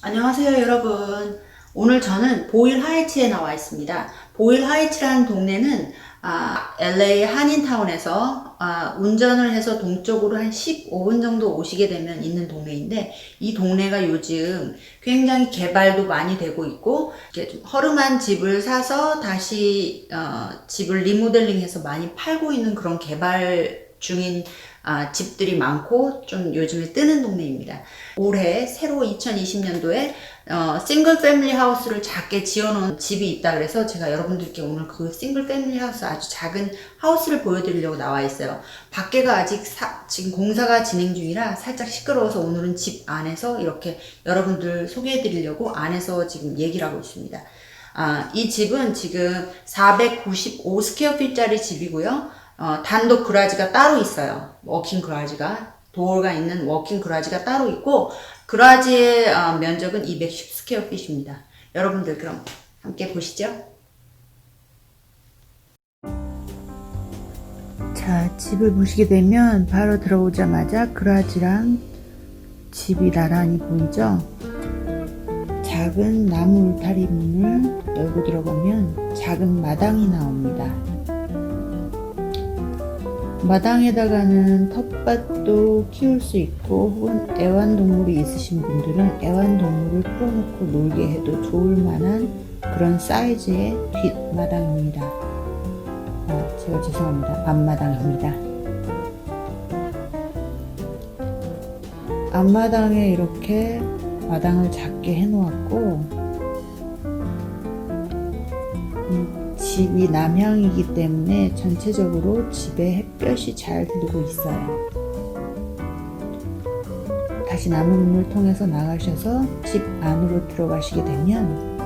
안녕하세요 여러분. 오늘 저는 보일 하이츠에 나와 있습니다. 보일 하이츠라는 동네는 아, LA 한인타운에서 아, 운전을 해서 동쪽으로 한 15분 정도 오시게 되면 있는 동네인데 이 동네가 요즘 굉장히 개발도 많이 되고 있고 허름한 집을 사서 다시 어, 집을 리모델링해서 많이 팔고 있는 그런 개발 중인 아, 집들이 많고 좀 요즘에 뜨는 동네입니다. 올해 새로 2020년도에 어, 싱글 패밀리 하우스를 작게 지어놓은 집이 있다 그래서 제가 여러분들께 오늘 그 싱글 패밀리 하우스 아주 작은 하우스를 보여드리려고 나와 있어요. 밖에가 아직 사- 지금 공사가 진행 중이라 살짝 시끄러워서 오늘은 집 안에서 이렇게 여러분들 소개해드리려고 안에서 지금 얘기를 하고 있습니다. 아, 이 집은 지금 495 스퀘어핏짜리 집이고요. 어, 단독 그라지가 따로 있어요. 워킹 그라지가. 도어가 있는 워킹 그라지가 따로 있고, 그라지의 어, 면적은 210 스퀘어 핏입니다. 여러분들 그럼 함께 보시죠. 자, 집을 보시게 되면 바로 들어오자마자 그라지랑 집이 나란히 보이죠? 작은 나무 울타리 문을 열고 들어가면 작은 마당이 나옵니다. 마당에다가는 텃밭도 키울 수 있고 혹은 애완동물이 있으신 분들은 애완동물을 풀어놓고 놀게 해도 좋을 만한 그런 사이즈의 뒷마당입니다. 아, 제가 죄송합니다. 앞마당입니다. 앞마당에 이렇게 마당을 작게 해놓았고 집이 남향이기 때문에 전체적으로 집에 햇볕이 잘 들고 있어요. 다시 나무 문을 통해서 나가셔서 집 안으로 들어가시게 되면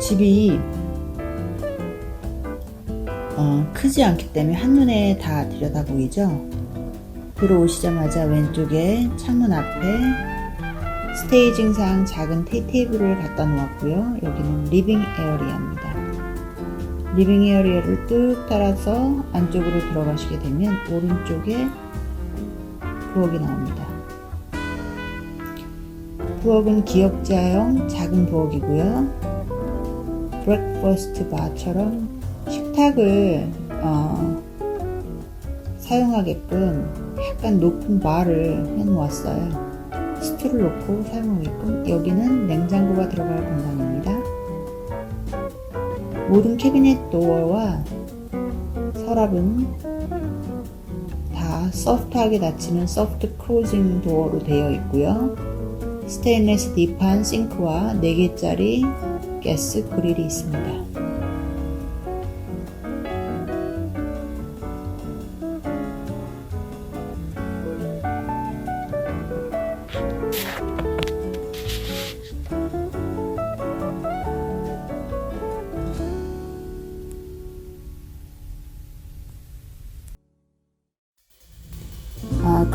집이 어, 크지 않기 때문에 한눈에 다 들여다 보이죠? 들어오시자마자 왼쪽에 창문 앞에 스테이징상 작은 티 테이블을 갖다 놓았고요. 여기는 리빙 에어리아입니다. 리빙 에어리아를 뚝 따라서 안쪽으로 들어가시게 되면 오른쪽에 부엌이 나옵니다. 부엌은 기역자형 작은 부엌이고요. 브렉퍼스트 바처럼 식탁을 어, 사용하게끔 약간 높은 바를 해놓았어요. 스툴을 놓고 사용하게끔 여기는 냉장고가 들어갈 공간입니다. 모든 캐비넷 도어와 서랍은 다 소프트하게 닫히는 소프트 크로징 도어로 되어 있고요. 스테인레스 딥한 싱크와 4개짜리 가스 그릴이 있습니다.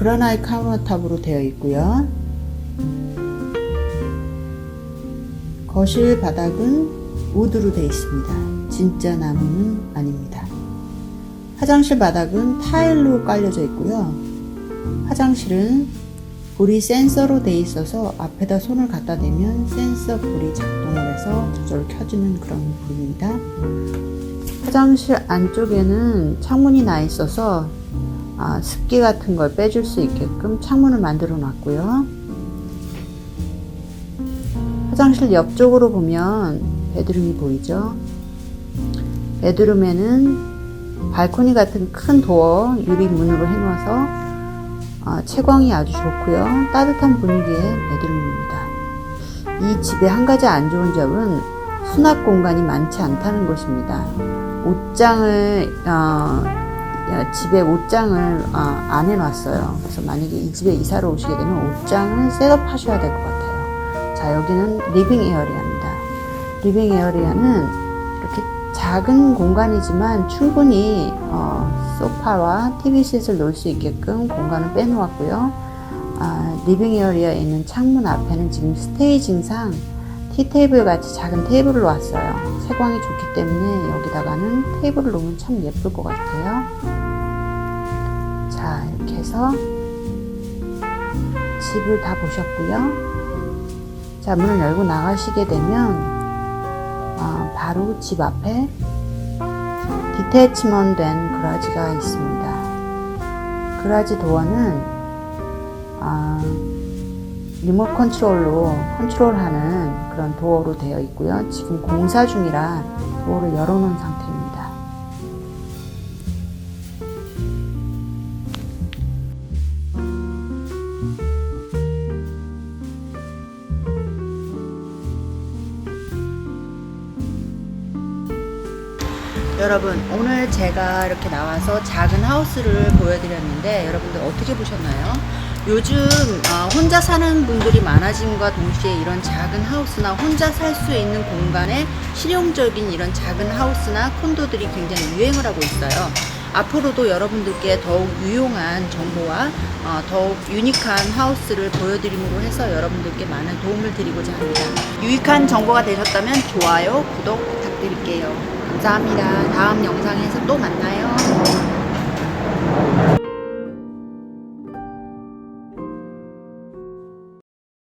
그라나이트 카운터탑으로 되어 있고요. 거실 바닥은 우드로 되어 있습니다. 진짜 나무는 아닙니다. 화장실 바닥은 타일로 깔려져 있고요. 화장실은 불이 센서로 되어 있어서 앞에다 손을 갖다 대면 센서 불이 작동을 해서 저절로 켜지는 그런 불입니다. 화장실 안쪽에는 창문이 나 있어서 아, 습기 같은 걸 빼줄 수 있게끔 창문을 만들어 놨고요. 화장실 옆쪽으로 보면 베드룸이 보이죠? 베드룸에는 발코니 같은 큰 도어 유리 문으로 해놓아서 아, 채광이 아주 좋고요. 따뜻한 분위기의 베드룸입니다. 이 집의 한 가지 안 좋은 점은 수납 공간이 많지 않다는 것입니다. 옷장을 어, 야, 집에 옷장을 아, 안 해놨어요. 그래서 만약에 이 집에 이사를 오시게 되면 옷장을 셋업하셔야 될 것 같아요. 자 여기는 리빙 에어리아입니다. 리빙 에어리아는 이렇게 작은 공간이지만 충분히 어, 소파와 TV셋을 놓을 수 있게끔 공간을 빼놓았고요. 아, 리빙 에어리아에 있는 창문 앞에는 지금 스테이징상 티테이블 같이 작은 테이블을 놨어요. 채광이 좋기 때문에 여기다가는 테이블을 놓으면 참 예쁠 것 같아요. 자, 이렇게 해서 집을 다 보셨고요. 자, 문을 열고 나가시게 되면 아, 바로 집 앞에 디테치먼 된 그라지가 있습니다. 그라지 도어는 아, 리모트 컨트롤로 컨트롤하는 그런 도어로 되어 있고요. 지금 공사 중이라 도어를 열어놓은 상태 여러분 오늘 제가 이렇게 나와서 작은 하우스를 보여드렸는데 여러분들 어떻게 보셨나요? 요즘 어, 혼자 사는 분들이 많아짐과 동시에 이런 작은 하우스나 혼자 살 수 있는 공간에 실용적인 이런 작은 하우스나 콘도들이 굉장히 유행을 하고 있어요. 앞으로도 여러분들께 더욱 유용한 정보와 어, 더욱 유니크한 하우스를 보여드림으로 해서 여러분들께 많은 도움을 드리고자 합니다. 유익한 정보가 되셨다면 좋아요, 구독 부탁드릴게요. 감사합니다. 다음 영상에서 또 만나요.